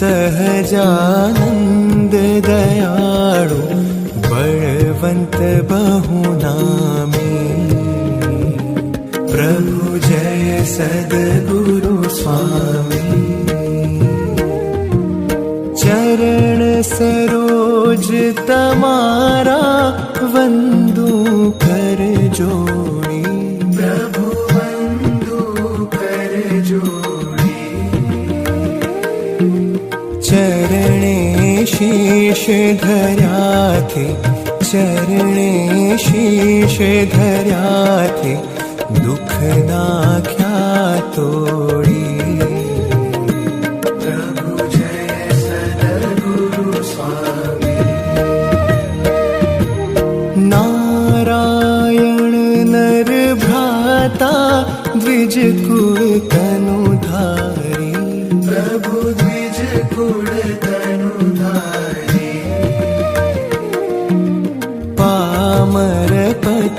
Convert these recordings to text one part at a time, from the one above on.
सहजानन्द दयाळु बळवन्त बहुनामी। प्रभु जय सद्गुरु स्वामी। चरण सरोज तमारा वन्दु कर जोड़ी चरणे शीश धर्याथे चरणे शीश धर्याथे दुःख नाख्या तोडी। प्रभु जय सद्गुरु स्वामी। नारायण नर भ्राता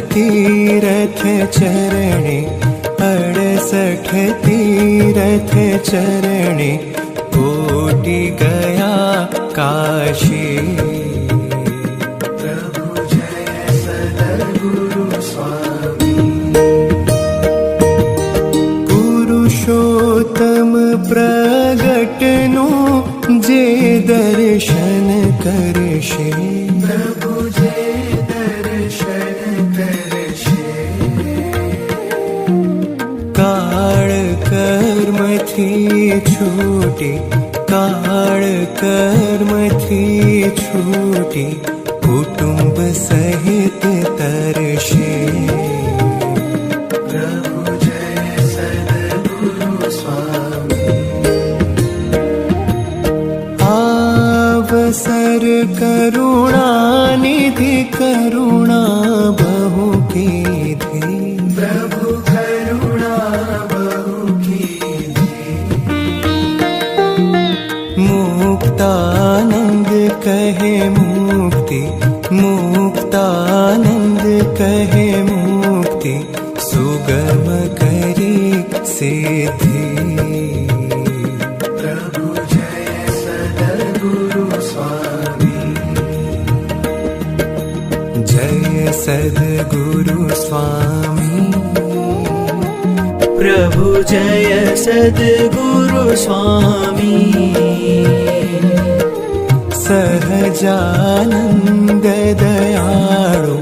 तीरथ चरणे अड़सठ तीरथ चरणे कोटि गया काशी। प्रभु जय सद्गुरु स्वामी। पुरुषोत्तम प्रगटनु जे दर्शन करशे कर्मथी छूटी काळ कर्मथी छूटी कुटुंब सहित तरशे. प्रभु जय सद्गुरु स्वामी. आवसर करुणा निधि करुणा बहु कहे मुक्ति मुक्तानंद कहे मुक्ति सुगम करी सिद्धि। स्वामी। जय सद्गुरु स्वामी। प्रभु जय सद्गुरु स्वामी। सहजानन्द दयाळु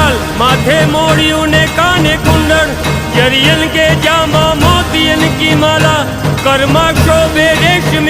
ગુલાલ માથે મોડિયું ને કાને કુંડળ. જરિયન કે જામા મોતિયન કી માલા. કર્માક્ષો બે રેશમી